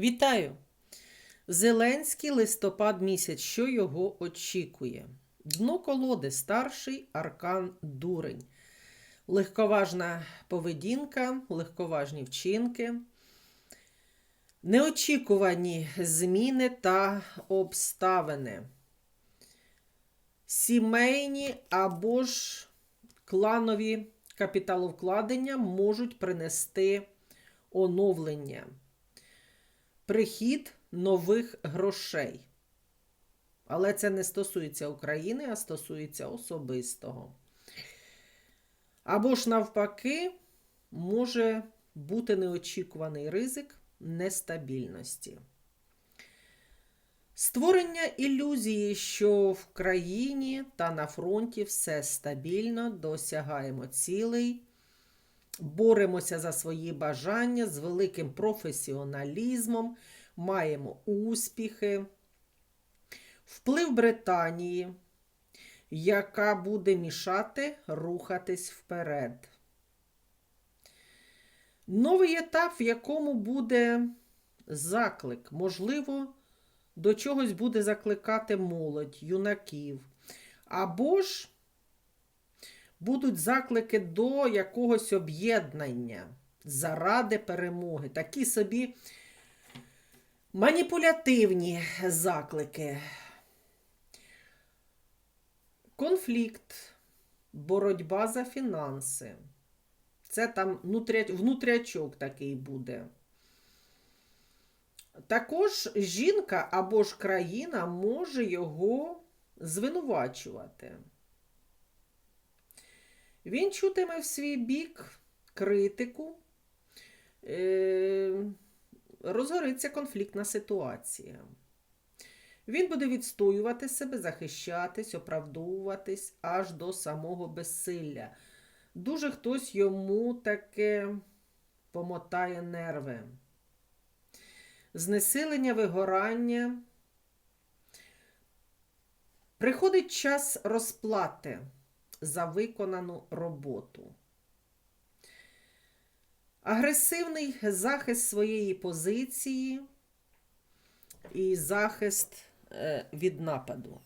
Вітаю! Зеленський листопад місяць. Що його очікує? Дно колоди старший аркан дурень. Легковажна поведінка, легковажні вчинки, неочікувані зміни та обставини. Сімейні або ж кланові капіталовкладення можуть принести оновлення прихід нових грошей. Але це не стосується України, а стосується особистого. Або ж навпаки, може бути неочікуваний ризик нестабільності. Створення ілюзії, що в країні та на фронті все стабільно, досягаємо цілей, боремося за свої бажання з великим професіоналізмом, маємо успіхи. Вплив Британії, яка буде мішати рухатись вперед. Новий етап, в якому буде заклик, можливо, до чогось буде закликати молодь, юнаків. Або ж будуть заклики до якогось об'єднання заради перемоги. Такі собі маніпулятивні заклики. Конфлікт, боротьба за фінанси. Це там внутрячок такий буде. Також жінка або ж країна може його звинувачувати. Він чутиме в свій бік критику, е, розгориться конфліктна ситуація. Він буде відстоювати себе, захищатись, оправдовуватись аж до самого безсилля. Дуже хтось йому таке помотає нерви. Знесилення, вигорання. Приходить час розплати за виконану роботу. Агресивний захист своєї позиції і захист е, від нападу.